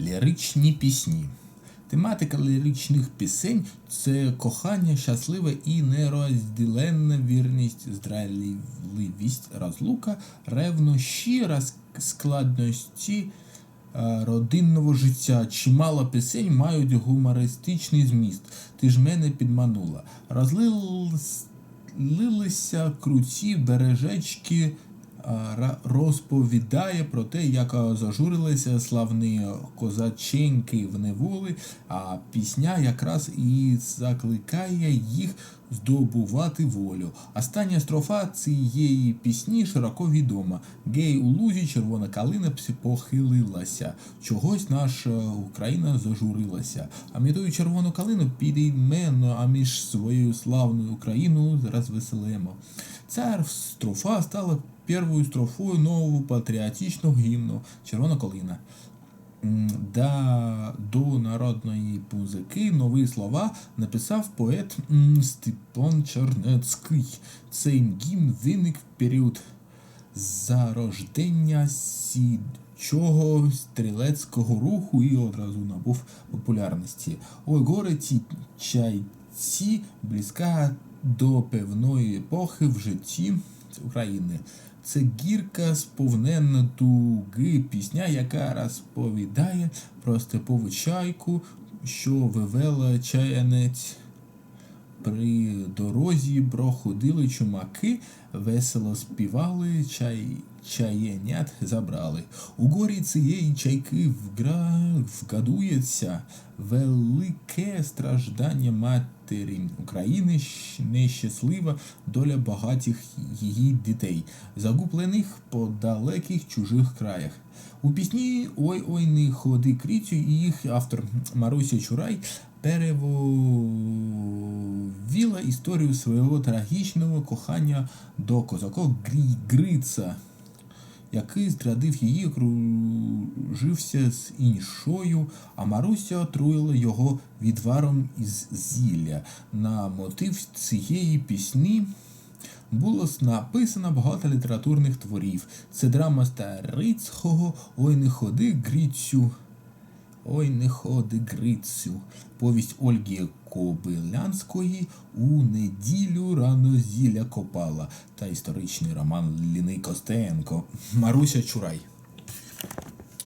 Ліричні пісні. Тематика ліричних пісень це кохання, щасливе і нерозділенна вірність, здрайливість, розлука, ревнощі, складності е, родинного життя. Чимало пісень мають гумористичний зміст. Ти ж мене підманула. Розлилися круті бережечки розповідає про те, як зажурилися славні козаченьки в неволі, а пісня якраз і закликає їх здобувати волю. Остання строфа цієї пісні широко відома. Гей у лузі червона калина похилилася. Чогось наша Україна зажурилася. А ми тою червону калину підіймено, а між своєю славною Україною розвеселимо. Ця строфа стала першою строфою нового патріотичного гімну Червона колина. Да, до народної музики нові слова написав поет Степан Чернецький. Цей гімн виник в період зарождення січого стрілецького руху і одразу набув популярності. Ой, горе ті чайці близька до певної епохи в житті України. Це гірка сповненна туги пісня, яка розповідає про степову чайку, що вивела чаянець при дорозі проходили чумаки, весело співали, чай, чаєнят забрали. У горі цієї чайки вгра, вгадується велике страждання матері України, нещаслива доля багатих її дітей, загублених по далеких чужих краях. У пісні Ой ой не ходи крицю і їх автор Маруся Чурай перевовіла історію свого трагічного кохання до козака Грица, який зрадив її, кружився з іншою, а Маруся отруїла його відваром із зілля. На мотив цієї пісні було написано багато літературних творів. Це драма Старицького Ой не ходи Грицю. Ой, не ходи Грицю. Повість Ольги Кобилянської у неділю рано зілля копала та історичний роман Ліни Костенко Маруся Чурай.